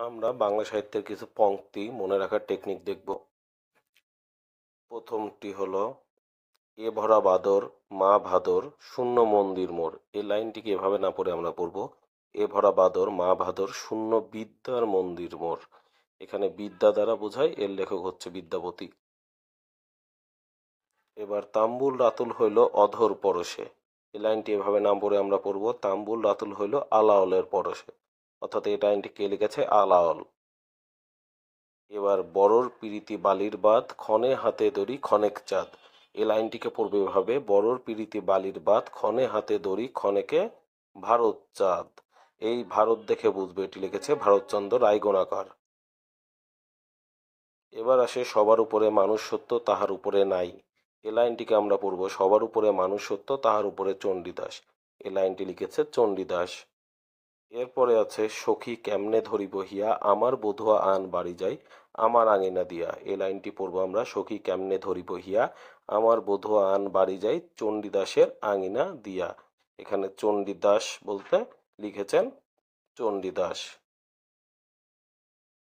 আমরা বাংলা সাহিত্যের কিছু পংক্তি মনে রাখার টেকনিক দেখব। প্রথমটি হলো, এ ভরা বাদর, মা ভাদর, শূন্য মন্দির মোর এই লাইনটিকে এভাবে না পড়ে আমরা পড়ব। এ ভরা বাদর, মা ভাদর, শূন্য বিদ্যার মন্দির মোর এখানে বিদ্যা দ্বারা বোঝায়, এর লেখক হচ্ছে বিদ্যাপতি এবার তাম্বুল রাতুল হইল অধর পরশে। এই লাইনটি এভাবে নাম পড়ে আমরা পড়ব। তাম্বুল রাতুল হইল আলাওলের পরশে। অর্থাৎ এই লাইনটি কে লিখেছে? আলাওল। এবার বড়র, পিরিতি, বালির বাদ ক্ষণে হাতে দড়ি ক্ষণেক চাঁদ। এই লাইনটিকে পড়বে এভাবে, বড়র, পিরিতি, বালির বাদ ক্ষণে হাতে দড়ি ক্ষণেকে ভারত চাঁদ। এই ভারত দেখে বুঝবে, এটি লিখেছে ভারতচন্দ্র রায়গোনাকার। এবার আসে, সবার উপরে মানুষ সত্য তাহার উপরে নাই। এ লাইনটিকে আমরা পড়ব, সবার উপরে মানুষ সত্য তাহার উপরে চণ্ডীদাস। এ লাইনটি লিখেছে চণ্ডীদাস। এরপরে আছে, সখী কেমনে ধরি বহিয়া আমার বধুয়া আন বাড়ি যাই, আমার আঙিনা দিয়া। এই লাইনটি পড়ব আমরা, সখী কেমনে ধরি বহিয়া আমার বধুয়া আন বাড়ি যাই, চণ্ডীদাসের আঙিনা দিয়া। এখানে চণ্ডীদাস বলতে লিখেছেন চণ্ডীদাস।